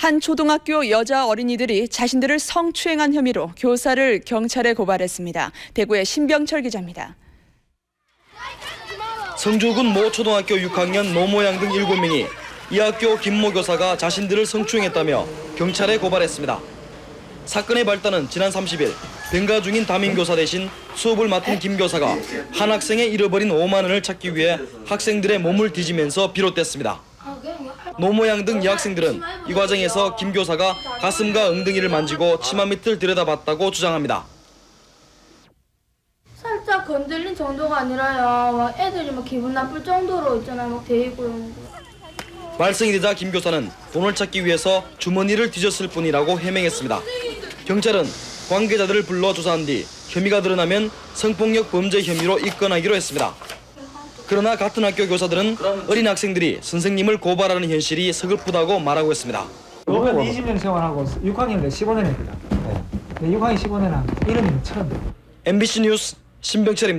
한 초등학교 여자 어린이들이 자신들을 성추행한 혐의로 교사를 경찰에 고발했습니다. 대구의 신병철 기자입니다. 성주군 모 초등학교 6학년 노모양 등 7명이 이 학교 김모 교사가 자신들을 성추행했다며 경찰에 고발했습니다. 사건의 발단은 지난 30일 병가 중인 담임 교사 대신 수업을 맡은 김 교사가 한 학생의 잃어버린 5만 원을 찾기 위해 학생들의 몸을 뒤지면서 비롯됐습니다. 노모양 등 여학생들은 이 과정에서 김 교사가 가슴과 엉덩이를 만지고 치마 밑을 들여다봤다고 주장합니다. 살짝 건들린 정도가 아니라요. 막 애들이 막 기분 나쁠 정도로 있잖아요. 막 데이고 이런 거. 말썽이 되자 김 교사는 돈을 찾기 위해서 주머니를 뒤졌을 뿐이라고 해명했습니다. 경찰은 관계자들을 불러 조사한 뒤 혐의가 드러나면 성폭력 범죄 혐의로 입건하기로 했습니다. 그러나 같은 학교 교사들은 어린 학생들이 선생님을 고발하는 현실이 서글프다고 말하고 있습니다. 오면 20년 생활하고 6학년 때 15년 했거든. 네. 6학년 15년 한 이름이 처음. MBC 뉴스 신병철입니다.